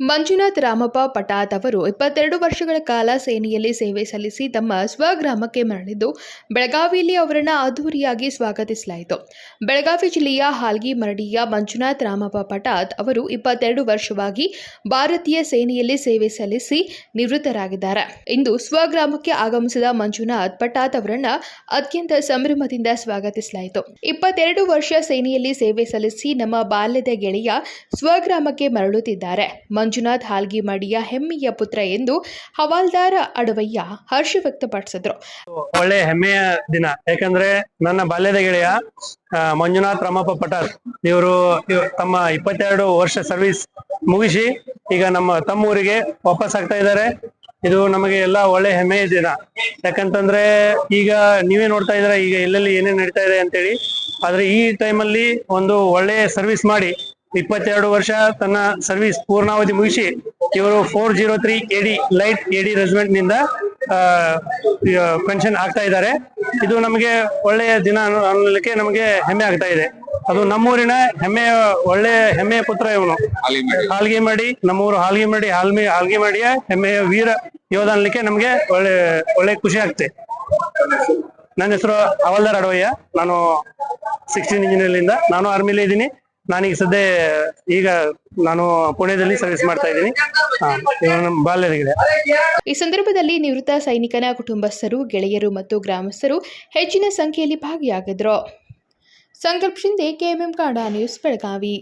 ಮಂಜುನಾಥ್ ರಾಮಪ್ಪ ಪಟಾತ್ ಅವರು ಇಪ್ಪತ್ತೆರಡು ವರ್ಷಗಳ ಕಾಲ ಸೇನೆಯಲ್ಲಿ ಸೇವೆ ಸಲ್ಲಿಸಿ ತಮ್ಮ ಸ್ವಗ್ರಾಮಕ್ಕೆ ಮರಳಿದ್ದು, ಬೆಳಗಾವಿಯಲ್ಲಿ ಅವರನ್ನು ಅದ್ದೂರಿಯಾಗಿ ಸ್ವಾಗತಿಸಲಾಯಿತು. ಬೆಳಗಾವಿ ಜಿಲ್ಲೆಯ ಹಾಲ್ಗಿ ಮರಡಿಯ ಮಂಜುನಾಥ್ ರಾಮಪ್ಪ ಪಟಾತ್ ಅವರು ಇಪ್ಪತ್ತೆರಡು ವರ್ಷವಾಗಿ ಭಾರತೀಯ ಸೇನೆಯಲ್ಲಿ ಸೇವೆ ಸಲ್ಲಿಸಿ ನಿವೃತ್ತರಾಗಿದ್ದಾರೆ. ಇಂದು ಸ್ವಗ್ರಾಮಕ್ಕೆ ಆಗಮಿಸಿದ ಮಂಜುನಾಥ್ ಪಟಾತ್ ಅವರನ್ನು ಅತ್ಯಂತ ಸಂಭ್ರಮದಿಂದ ಸ್ವಾಗತಿಸಲಾಯಿತು. ಇಪ್ಪತ್ತೆರಡು ವರ್ಷ ಸೇನೆಯಲ್ಲಿ ಸೇವೆ ಸಲ್ಲಿಸಿ ನಮ್ಮ ಬಾಲ್ಯದ ಗೆಳೆಯ ಸ್ವಗ್ರಾಮಕ್ಕೆ ಮರಳುತ್ತಿದ್ದಾರೆ. ಮಂಜುನಾಥ್ ಹಾಲ್ಗಿಮಾಡಿಯ ಹೆಮ್ಮೆಯ ಪುತ್ರ ಎಂದು ಹವಾಲ್ದಾರ ಅಡವಯ್ಯ ಹರ್ಷ ವ್ಯಕ್ತಪಡಿಸಿದ್ರು. ಒಳ್ಳೆ ಹೆಮ್ಮೆಯ ದಿನ. ಯಾಕಂದ್ರೆ ನನ್ನ ಬಾಲ್ಯದ ಗೆಳೆಯ ಮಂಜುನಾಥ್ ರಾಮಪ್ಪ ಪಟಾರ್ ಇವರು ತಮ್ಮ ಇಪ್ಪತ್ತೆರಡು ವರ್ಷ ಸರ್ವಿಸ್ ಮುಗಿಸಿ ಈಗ ನಮ್ಮ ತಮ್ಮೂರಿಗೆ ವಾಪಸ್ ಆಗ್ತಾ ಇದ್ದಾರೆ. ಇದು ನಮಗೆ ಎಲ್ಲ ಒಳ್ಳೆ ಹೆಮ್ಮೆಯ ದಿನ. ಯಾಕಂತಂದ್ರೆ ಈಗ ನೀವೇ ನೋಡ್ತಾ ಇದ್ರೆ ಈಗ ಎಲ್ಲೆಲ್ಲಿ ಏನೇನ್ ನಡೀತಾ ಇದೆ ಅಂತೇಳಿ. ಆದ್ರೆ ಈ ಟೈಮಲ್ಲಿ ಒಂದು ಒಳ್ಳೆ ಸರ್ವಿಸ್ ಮಾಡಿ ಇಪ್ಪತ್ತೆರಡು ವರ್ಷ ತನ್ನ ಸರ್ವಿಸ್ ಪೂರ್ಣಾವಧಿ ಮುಗಿಸಿ ಇವರು four zero three AD light AD ರೆಜಿಮೆಂಟ್ನಿಂದ pension ಆಗ್ತಾ ಇದ್ದಾರೆ. ಇದು ನಮಗೆ ಒಳ್ಳೆಯ ದಿನ ಅನ್ನೋ- ಅನ್ನಲಿಕ್ಕೆ ನಮಗೆ ಹೆಮ್ಮೆ ಆಗ್ತಾ ಇದೆ. ಅದು ನಮ್ಮೂರಿನ ಹೆಮ್ಮೆಯ ಒಳ್ಳೆಯ ಹೆಮ್ಮೆಯ ಪುತ್ರ ಇವನು. ಹಾಲ್ಗಿ ಮಾಡಿ ನಮ್ಮೂರು ಹಾಲ್ಗಿ ಮಾಡಿ ಹಾಲ್ಮಿ ಹಾಲ್ಗಿ ಮಾಡಿಯ ಹೆಮ್ಮೆಯ ವೀರ ಯೋಧ ಅನ್ಲಿಕ್ಕೆ ನಮಗೆ ಒಳ್ಳೆ ಒಳ್ಳೆ ಖುಷಿ ಆಗ್ತದೆ ನನ್ನ ಹೆಸರು ಅವಲ್ದಾರ್ ಅಡವಯ್ಯ. ನಾನು ಸಿಕ್ಸ್ಟೀನ್ ಇಂಜಿನಿಯರ್ಲಿಂದ ನಾನು ಆರ್ಮಿಲಿ ಇದ್ದೀನಿ. ನಾನೀಗ ಸದ್ಯ ಈಗ ನಾನು ಪುಣೆದಲ್ಲಿ ಸರ್ವಿಸ್ ಮಾಡ್ತಾ ಇದ್ದೀನಿ. ಈ ಸಂದರ್ಭದಲ್ಲಿ ನಿವೃತ್ತ ಸೈನಿಕನ ಕುಟುಂಬಸ್ಥರು, ಗೆಳೆಯರು ಮತ್ತು ಗ್ರಾಮಸ್ಥರು ಹೆಚ್ಚಿನ ಸಂಖ್ಯೆಯಲ್ಲಿ ಭಾಗಿಯಾಗಿದ್ರು. Sankalp Shinde KMM Kannada news Belagavi.